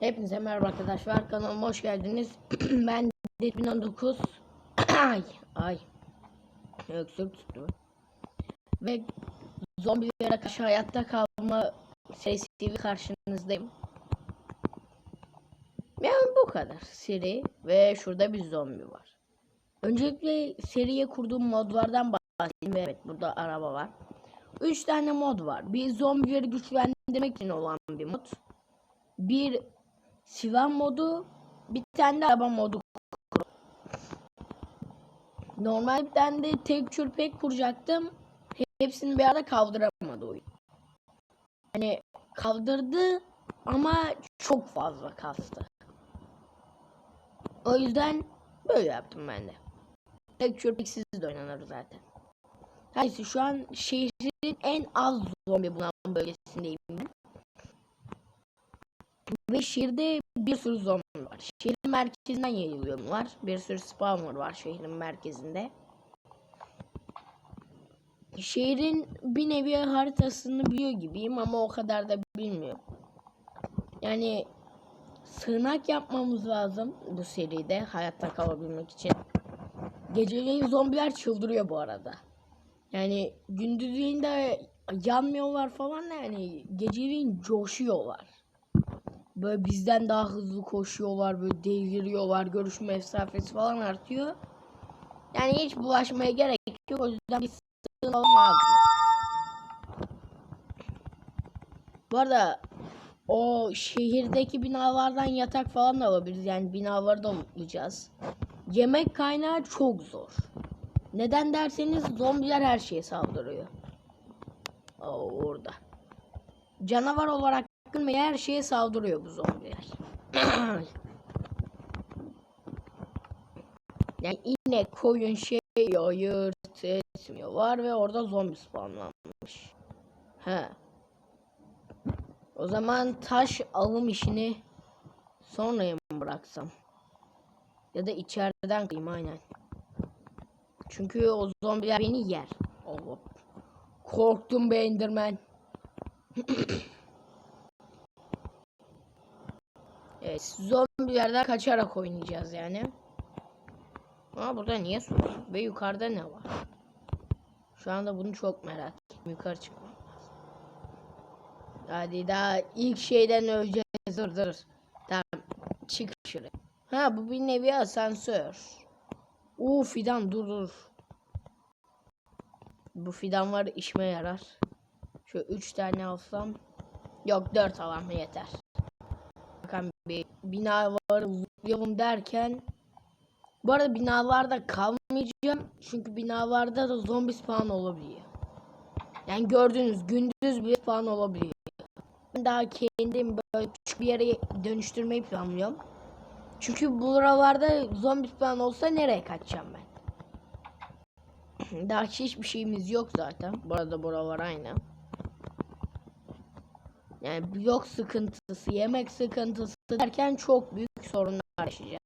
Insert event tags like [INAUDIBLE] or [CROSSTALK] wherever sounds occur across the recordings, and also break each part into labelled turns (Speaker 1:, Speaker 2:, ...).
Speaker 1: Hepinize merhaba arkadaşlar. Kanalıma hoş geldiniz. [CLEARS THROAT] ben 2019 [CLEARS THROAT] ay ay öksürük tuttu. Ve zombilere karşı hayatta kalma serisiyle karşınızdayım. Yani bu kadar seri ve şurada bir zombi var. Öncelikle seriye kurduğum modlardan bahsedeyim ve evet burada araba var. 3 tane mod var. Bir zombileri güçlendirmek için olan bir mod. Bir silah modu, bir tane de araba modu. Normal bir tane de tek çürpek kuracaktım. Hepsini bir arada kaldıramadı oyun. Hani kaldırdı ama çok fazla kastı. O yüzden böyle yaptım ben de. Tek çürpeksiz de oynanır zaten. Neyse şu an şehrin en az zombi bulunan bölgesindeyim ben. Ve şehirde bir sürü zombi var. Şehrin merkezinden yayılıyor bunlar. Bir sürü spawner var şehrin merkezinde. Şehrin bir nevi haritasını biliyor gibiyim ama o kadar da bilmiyorum. Yani sığınak yapmamız lazım bu seride hayatta kalabilmek için. Geceleyin zombiler çıldırıyor bu arada. Yani gündüzleyin de yanmıyorlar falan da yani geceleyin coşuyorlar. Böyle bizden daha hızlı koşuyorlar, böyle deliriyorlar, görüş mesafesi falan artıyor. Yani hiç bulaşmaya gerek yok. O yüzden bir sığınalım lazım. Bu arada o şehirdeki binalardan yatak falan da alabiliriz. Yani binaları da lootlayacağız. Yemek kaynağı çok zor. Neden derseniz zombiler her şeye saldırıyor. Oo, orada. Canavar olarak ve her şeye saldırıyor bu zombiler. [CLEARS THROAT] yani inek, koyun, şey, ayırt etmiyorlar ve orada zombi spawnlanmış. He. O zaman taş alım işini sonraya mı bıraksam? Ya da içeriden kıyım aynen. Çünkü o zombiler beni yer. Allah. Korktum be Enderman. [CLEARS THROAT] evet, zombilerden kaçarak oynayacağız yani. Ama burada niye su var? Ve yukarıda ne var? Şu anda bunu çok merak ettim. Yukarı çıkmam lazım. Hadi daha ilk şeyden önce dur dur. Tamam çık şuraya. Ha bu bir nevi asansör. Uuu fidan dur dur. Bu fidan var işime yarar. Şu üç tane alsam. Yok dört alalım yeter. Bir bina var lootlayalım derken. Bu arada binalarda kalmayacağım. Çünkü binalarda da zombi spawn olabiliyor. Yani gördüğünüz gündüz bir spawn olabiliyor. Ben daha kendim böyle küçük bir yere dönüştürmeyi planlıyorum. Çünkü buralarda zombi spawn olsa nereye kaçacağım ben? [CLEARS THROAT] Daha hiçbir şeyimiz yok zaten. Bu arada buralar aynı. Yani blok sıkıntısı, yemek sıkıntısı derken çok büyük sorunlar yaşayacağız.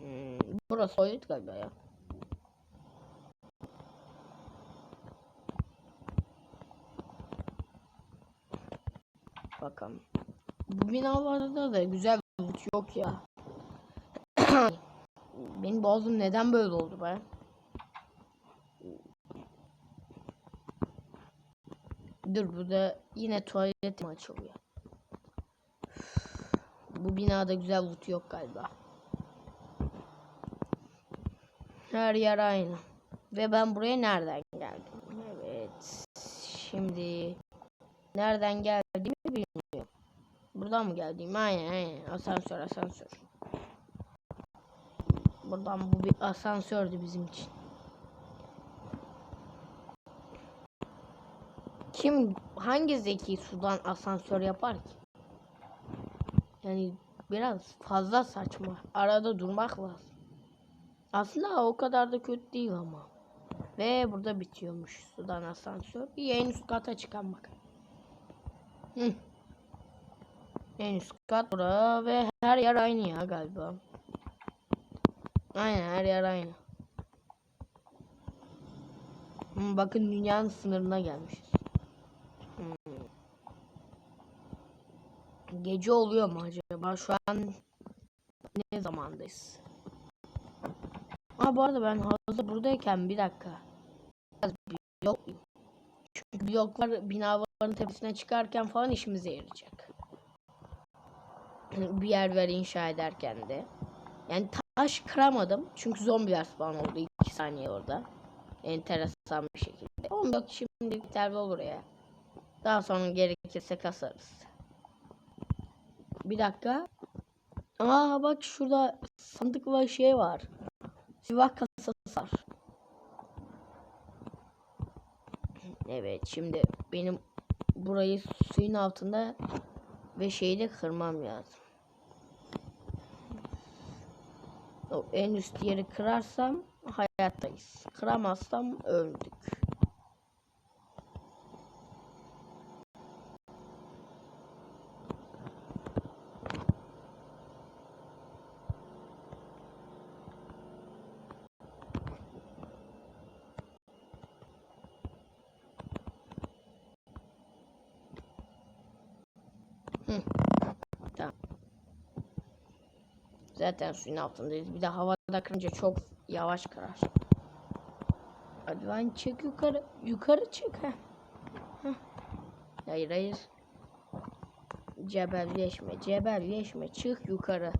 Speaker 1: Hmm, burası soyut galiba ya. Bakalım. Bu binalarda da güzel loot yok ya. [COUGHS] Benim boğazım neden böyle oldu be? Dur burada yine tuvalet mi açılıyor? Bu binada güzel loot yok galiba. Her yer aynı. Ve ben buraya nereden geldim? Evet. Şimdi nereden geldiğimi bilmiyorum. Buradan mı geldiğim? Aynen aynen. Asansör asansör. Buradan bu bir asansördü bizim için. Kim hangi zeki sudan asansör yapar ki? Yani biraz fazla saçma. Arada durmak lazım. Aslında o kadar da kötü değil ama. Ve burada bitiyormuş sudan asansör. Bir en üst kata çıkan bak. Hı. En üst kat bura ve her yer aynı ya galiba. Aynen her yer aynı. Bakın dünyanın sınırına gelmişiz. Gece oluyor mu acaba? Şu an ne zamandayız? Aa bu arada ben hazır buradayken bir dakika. Biraz blok Çünkü bloklar binaların tepesine çıkarken falan işimize yarayacak. [CLEARS THROAT] Bir yer ver inşa ederken de. Yani taş kıramadım. Çünkü zombiler spawn oldu 2 saniye orada. Enteresan bir şekilde. Oğlum yok şimdi yeterli olur ya. Daha sonra gerekirse kasarız. Bir dakika. Aa bak şurada sandık var şey var. Silah kasası var. Evet şimdi benim burayı suyun altında ve şeyde kırmam lazım. O en üst yeri kırarsam hayattayız. Kıramazsam öldük. Hı. Tamam. Zaten suyun altındayız. Bir de havada kırınca çok yavaş kırar. Hadi lan çık yukarı. Yukarı çık. Heh. Heh. Hayır hayır. Cebelleşme. Cebelleşme. Çık yukarı.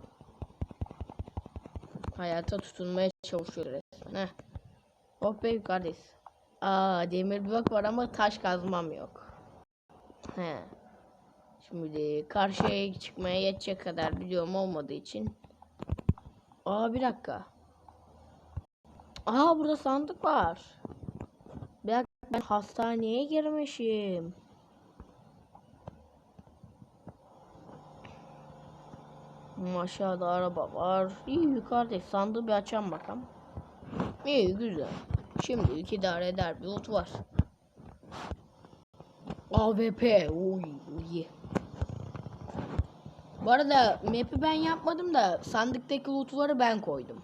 Speaker 1: Hayata tutunmaya çalışıyoruz resmen. Heh. Hop be yukarıdayız. Aa demir blok var ama taş kazmam yok. He. Şimdi karşıya çıkmaya yetecek kadar biliyorum olmadığı için. Aa bir dakika. Aa burada sandık var. Bir dakika ben hastaneye girmişim. Aşağıda araba var. İyi yukarıda sandığı bir açalım bakalım. İyi güzel. Şimdi idare eder bir loot var. AWP. Oy iyi. Bu arada map'i ben yapmadım da sandıktaki lootları ben koydum.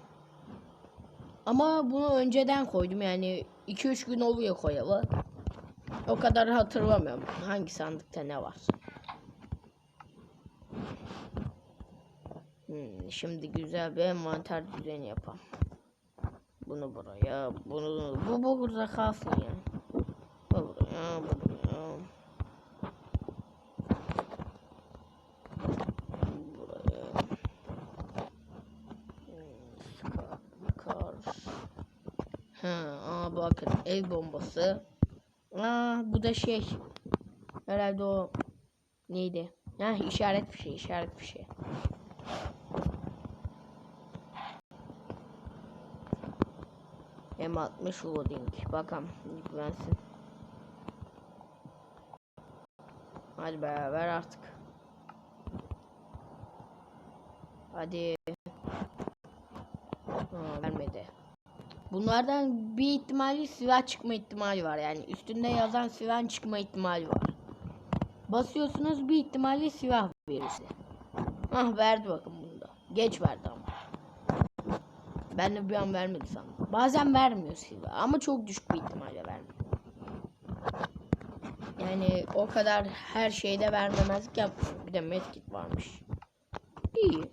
Speaker 1: Ama bunu önceden koydum yani 2-3 gün oluyor koyalı. O kadar hatırlamıyorum hangi sandıkta ne var. Hmm, şimdi güzel bir envanter düzeni yapalım. Bunu buraya, bunu bu, bu burada kalsın ya. Bu buraya, bu buraya. Buraya. Hmm, Kar. Ha, aa bakın el bombası. Aa bu da şey. Herhalde o neydi? Ha işaret bir şey, işaret bir şey. M60 loading. Bakalım yüklensin. Hadi be ver artık. Hadi. Ha, vermedi. Bunlardan bir ihtimali silah çıkma ihtimali var. Yani üstünde yazan silah çıkma ihtimali var. Basıyorsunuz bir ihtimali silah verir size. Hah verdi bakın bunda. Geç verdi ama. Ben de bir an vermedi sandım. Bazen vermiyor silah ama çok düşük bir ihtimalle vermiyor. Yani o kadar her şeyde vermemezlik yapmıyor. Bir de medkit varmış. İyi.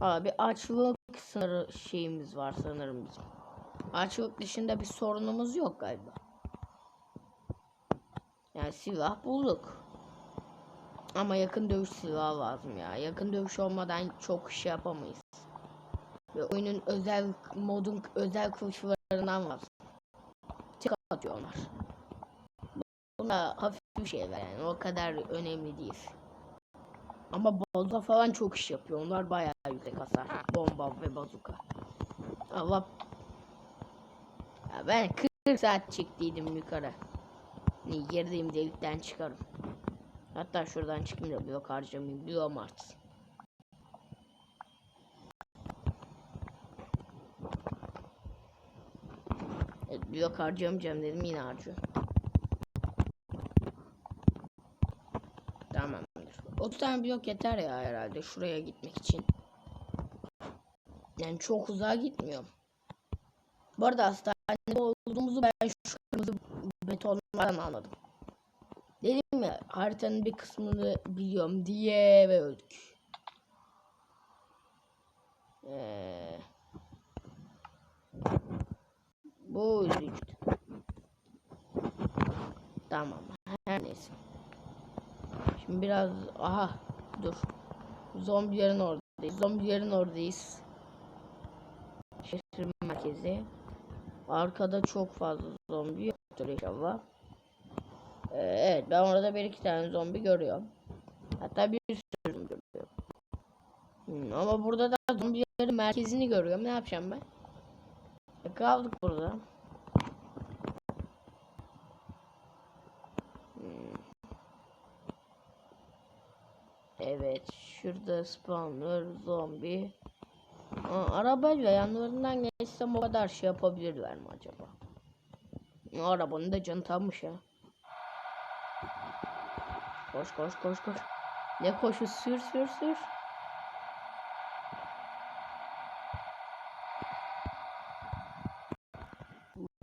Speaker 1: Abi açlık sınırı şeyimiz var sanırım bizim. Açlık dışında bir sorunumuz yok galiba. Yani silah bulduk. Ama yakın dövüş silahı lazım ya. Yakın dövüş olmadan çok şey yapamayız. Ve oyunun özel modun özel kılıçlarından var. Tek atıyor onlar. Buna hafif bir şeyler yani o kadar önemli değil. Ama bazuka falan çok iş yapıyor. Onlar bayağı yüksek hasar. Bomba ve bazuka. Allah. Ya ben 40 saat çektiydim yukarı. Ne girdiğim delikten çıkarım. Hatta şuradan çıkayım da blok harcamayayım. Blok artsın. Evet, blok harcamayacağım dedim yine harcıyorum. 30 tane blok yeter ya herhalde şuraya gitmek için. Yani çok uzağa gitmiyorum. Bu arada hastanede olduğumuzu ben şu kırmızı betonlardan anladım. Dedim ya haritanın bir kısmını biliyorum diye ve öldük. Ee, bu üzücü. Tamam. Her neyse. Şimdi biraz aha dur. Zombilerin oradayız. Zombilerin oradayız. Şehir merkezi. Arkada çok fazla zombi yoktur inşallah. Ee, evet ben orada bir iki tane zombi görüyorum. Hatta bir sürü zombi görüyorum. Hmm, ama burada da zombilerin merkezini görüyorum. Ne yapacağım ben? E, kaldık burada. Hmm. Evet şurada spawner zombi. Arabayla yanlarından geçsem o kadar şey yapabilirler mi acaba? Arabanın da canı tammış ya. Koş koş koş koş. Ne koşu sür sür sür.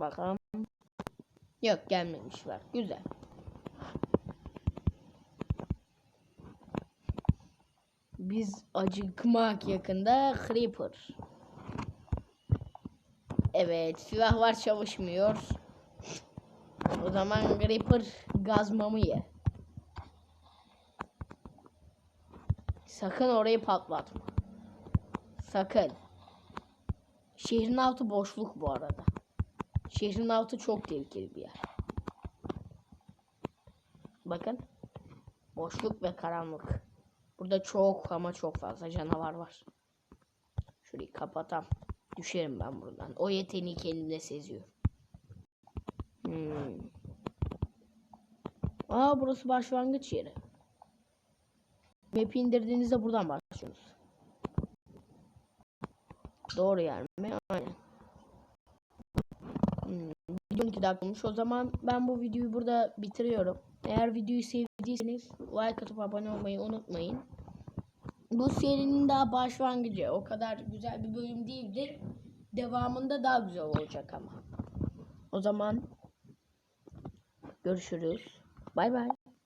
Speaker 1: Bakalım. Yok gelmemişler. Güzel. Acıkmak yakında Creeper. Evet silahlar çalışmıyor. O zaman Creeper gazmamı ye. Sakın orayı patlatma. Sakın. Şehrin altı boşluk bu arada. Şehrin altı çok tehlikeli bir yer. Bakın. Boşluk ve karanlık. Burada çok ama çok fazla canavar var. Şurayı kapatam. Düşerim ben buradan. O yeteneği kendimde seziyorum. Hmm. Aa burası başlangıç yeri. Map'i indirdiğinizde buradan başlıyorsunuz. Doğru yer mi? Aynen. Hmm. Video 12 dakika olmuş. O zaman ben bu videoyu burada bitiriyorum. Eğer videoyu sevdiyseniz like atıp abone olmayı unutmayın. Bu serinin daha başlangıcı. O kadar güzel bir bölüm değildir. Devamında daha güzel olacak ama. O zaman görüşürüz. Bay bay.